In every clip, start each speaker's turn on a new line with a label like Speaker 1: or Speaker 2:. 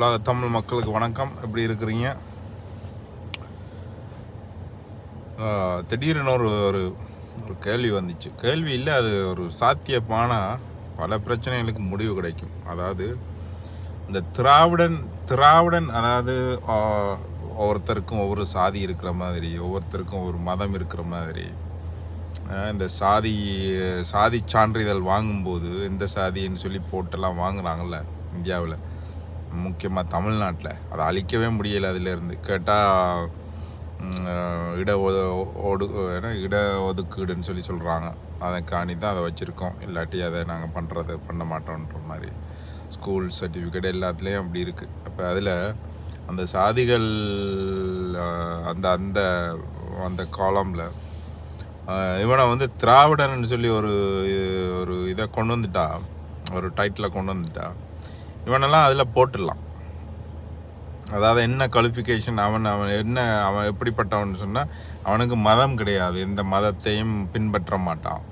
Speaker 1: உலக தமிழ் மக்களுக்கு வணக்கம். எப்படி இருக்கிறீங்க? திடீரென திடீர்னு ஒரு ஒரு ஒரு கேள்வி வந்துச்சு. கேள்வி இல்லை அது ஒரு சாத்தியமான பல பிரச்சனைகளுக்கு முடிவு கிடைக்கும். அதாவது இந்த திராவிடன் திராவிடன் அதாவது ஒவ்வொருத்தருக்கும் ஒவ்வொரு சாதி இருக்கிற மாதிரி ஒவ்வொருத்தருக்கும் ஒரு மதம் இருக்கிற மாதிரி இந்த சாதி சாதி சான்றிதழ் வாங்கும்போது இந்த சாதின்னு சொல்லி போட்டெல்லாம் வாங்குகிறாங்கல்ல இந்தியாவில். முக்கியமாக தமிழ்நாட்டில். அதை அழிக்கவே முடியலை அதிலேருந்து. கேட்டால் இட ஒது ஒடு என்ன இட ஒதுக்கீடுன்னு சொல்லி சொல்கிறாங்க அதை காணி தான் அதை வச்சுருக்கோம். இல்லாட்டி அதை நாங்கள் பண்ணுறது பண்ண மாட்டோன்ற மாதிரி. ஸ்கூல் சர்டிஃபிகேட் எல்லாத்துலேயும் அப்படி இருக்குது அப்போ அதில் அந்த சாதிகள் அந்த அந்த அந்த காலமில் இவனை வந்து திராவிடன்னு சொல்லி ஒரு ஒரு இதை கொண்டு வந்துட்டா. ஒரு டைட்டில் கொண்டு வந்துட்டா. இவனெல்லாம் அதில் போட்டுடலாம். அதாவது என்ன குவாலிஃபிகேஷன் அவன் அவன் என்ன அவன் எப்படிப்பட்டவன் சொன்னால் அவனுக்கு மதம் கிடையாது. எந்த மதத்தையும் பின்பற்ற மாட்டான்.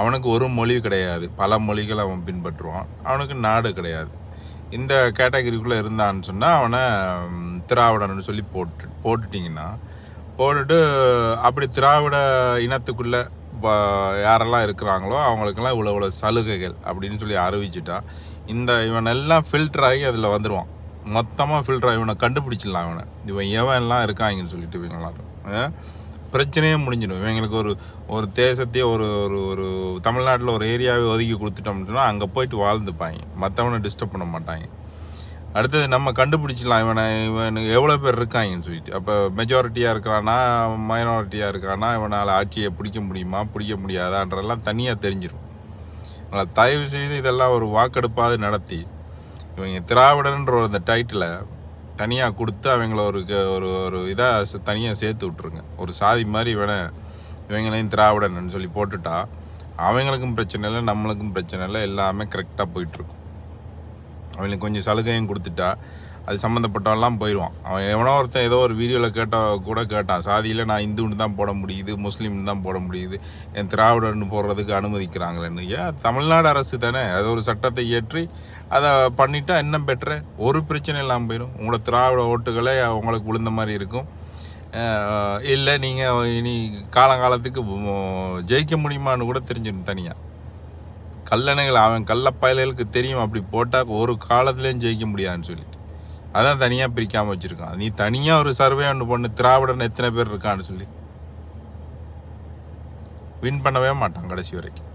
Speaker 1: அவனுக்கு ஒரு மொழி கிடையாது. பல மொழிகளை அவன் பின்பற்றுவான். அவனுக்கு நாடு கிடையாது. இந்த கேட்டகரிக்குள்ளே இருந்தான்னு சொன்னால் அவனை திராவிடன்னு சொல்லி போட்டு போட்டுட்டிங்கன்னா போட்டுட்டு அப்படி திராவிட இனத்துக்குள்ளே யாரெல்லாம் இருக்கிறாங்களோ அவங்களுக்கெல்லாம் இவ்வளோ இவ்வளோ சலுகைகள் அப்படின்னு சொல்லி அறிவிச்சிட்டா இந்த இவன் எல்லாம் ஃபில்டர் ஆகி அதில் வந்துடுவான் மொத்தமாக ஃபில்டர் ஆகி இவனை கண்டுபிடிச்சிடலாம் இவனை. இவன் எவன் எல்லாம் இருக்காங்கன்னு சொல்லிட்டு இவங்களாம் பிரச்சனையே முடிஞ்சிடும். இவங்களுக்கு ஒரு ஒரு தேசத்தையே ஒரு ஒரு ஒரு தமிழ்நாட்டில் ஒரு ஏரியாவே ஒதுக்கி கொடுத்துட்டோம்னா அங்கே போயிட்டு வாழ்ந்துப்பாங்க. மற்றவனை டிஸ்டர்ப் பண்ண மாட்டாங்க. அடுத்தது நம்ம கண்டுபிடிச்சிடலாம் இவனை. இவனுக்கு எவ்வளோ பேர் இருக்காங்கன்னு சொல்லிட்டு. அப்போ மெஜாரிட்டியாக இருக்கிறானா மைனாரிட்டியாக இருக்கானா இவனால் ஆட்சியை பிடிக்க முடியுமா பிடிக்க முடியாதான்றதெல்லாம் தனியாக தெரிஞ்சிடும் அதனால் தயவு செய்து இதெல்லாம் ஒரு வாக்கெடுப்பாவது நடத்தி. இவங்க திராவிடன்ற ஒரு அந்த டைட்டிலை தனியாக கொடுத்து அவங்கள ஒரு க- ஒரு ஒரு இதாக தனியாக சேர்த்து விட்ருங்க ஒரு சாதி மாதிரி இவனை இவங்களையும் திராவிடன்னு சொல்லி போட்டுட்டா அவங்களுக்கும் பிரச்சனை இல்லை நம்மளுக்கும் பிரச்சனை இல்லை எல்லாமே கரெக்டாக போயிட்டுருக்கும் அவங்களுக்கு கொஞ்சம் சலுகையும் கொடுத்துட்டா அது சம்மந்தப்பட்டவெல்லாம் போயிடுவான். அவன் எவனோ ஒருத்தன் ஏதோ ஒரு வீடியோவில் கேட்ட கூட கேட்டான். சாதியில் நான் இந்துன்னு தான் போட முடியுது முஸ்லீம்னு தான் போட முடியுது. என் திராவிடர்னு போடுறதுக்கு அனுமதிக்கிறாங்களேன்னு. ஏன்? தமிழ்நாடு அரசு தானே? அது ஒரு சட்டத்தை இயற்றி அதை பண்ணிட்டா என்ன பெட்ரு? ஒரு பிரச்சனை இல்லாமல் போயிடும். உங்களோட திராவிட ஓட்டுகளே உங்களுக்கு விழுந்த மாதிரி இருக்கும். இல்லை நீங்கள் இனி காலங்காலத்துக்கு ஜெயிக்க முடியுமான்னு கூட தெரிஞ்சிடும் தனியாக கல்லணைகள் அவன் கள்ளப்பயல்களுக்கு தெரியும். அப்படி போட்டால் ஒரு காலத்துலேயும் ஜெயிக்க முடியாதுன்னு சொல்லி. அதான் தனியாக பிரிக்காமல் வச்சுருக்கான். நீ தனியாக ஒரு சர்வே ஒன்று பண்ணு திராவிடன் எத்தனை பேர் இருக்கான்னு சொல்லி. வின் பண்ணவே மாட்டான் கடைசி வரைக்கும்.